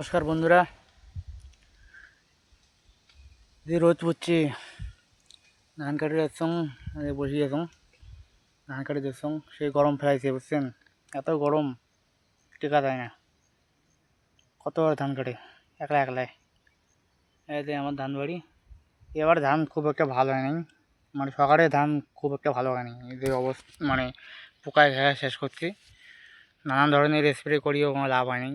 নমস্কার বন্ধুরা। যে রোদ পড়ছি, ধান কাটি যাচ্ছ বসে যাচ্ছ ধান কাটি যাচ্ছ সেই গরম ফেলাইছে, বুঝছেন? এত গরম, টেকা যায় না। কতবার ধান কাটে, একলা একলাই। যে আমার ধান বাড়ি, এবার ধান খুব একটা ভালো হয় নাই মানে সকালে ধান খুব একটা ভালো হয়নি। যে অবস্থা মানে পোকায় ঘেরা শেষ করছি। নানান ধরনের স্প্রে করিও কোনো লাভ হয়নি।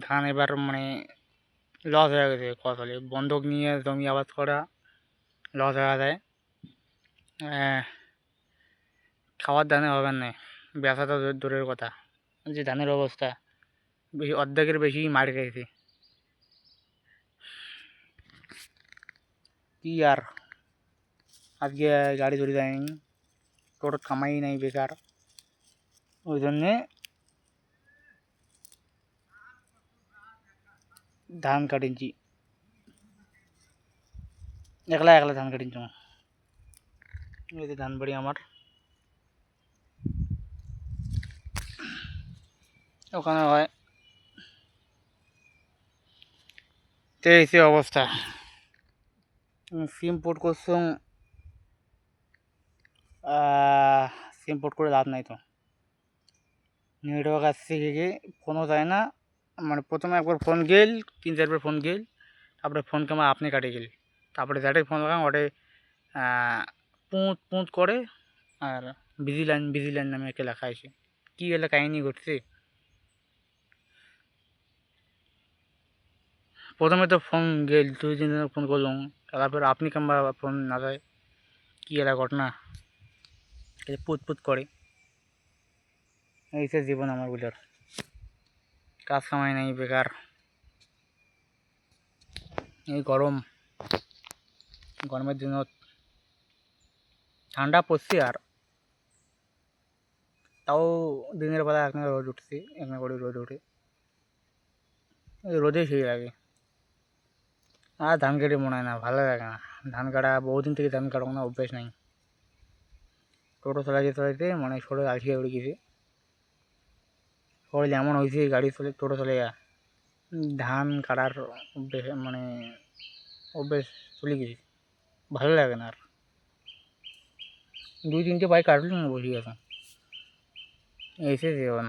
ধান এবার মানে লস হয়ে গেছে ফসলে বন্ধক নিয়ে জমি আবাদ করা লস হয়ে যায়। খাওয়ার ধানে হবে না। বেচা তো দূর- দূরের কথা। যে ধানের অবস্থা, বেশি অর্ধেকের বেশি মার খেয়েছে। কি আর? আজকে গাড়ি চলে যায়নি। টোটো কামাই নাই বেকার। ওই জন্যে ধান কাটিంచి একলা একলা ধান এই যে ধান বাড়ি আমার ওখানে হয় তো এই সে অবস্থা সিম পোর্ট করছুম সিম পোর্ট করে লাভ নাই তো নেটওয়ার্ক আসছে কি ফোনও যায় না মানে প্রথমে একবার ফোন গেল, তিন চারবার ফোন গেল, তারপরে ফোন কেমন আপনি কাটে গেল। তারপরে যাটাই ফোন লাগাম ওটাই পুঁত পুঁত করে, আর বিজি লাইন বিজি লাইন নামে একে লেখা আছে। কী এলা কাহিনি ঘটছে? প্রথমে তো ফোন গেল, দুই দিন ফোন করলাম। তারপর আপনি কিংবা ফোন না যায় কী এলা ঘটনা? পুত পুত করে। এই সে জীবন আমার বুঝার কাজ কামাই নাই, বেকার। এই গরম। গরমের দিনত ঠান্ডা পড়ছে আর। তাও দিনের বেলা এখানে রোদ উঠছে এখানে করে রোদ উঠে রোদে সেই লাগে। আর ধান কেটে মনে হয় না, ভালো লাগে না। ধান কাটা, বহুদিন থেকে ধান কাটাবো কোনো অভ্যেস নাই। টোটো চালাইতে চালাইতে মানে ছোটো আলসিয়ে উঠে গেছে। শরীর এমন হয়েছে গাড়ি চলে টোটো চলে যা ধান কাটার অভ্যেস মানে অভ্যেস চলে গেছে ভালো লাগে না আর দুই তিনটে বাইক কাটলি না বসে গেছে এসে জীবন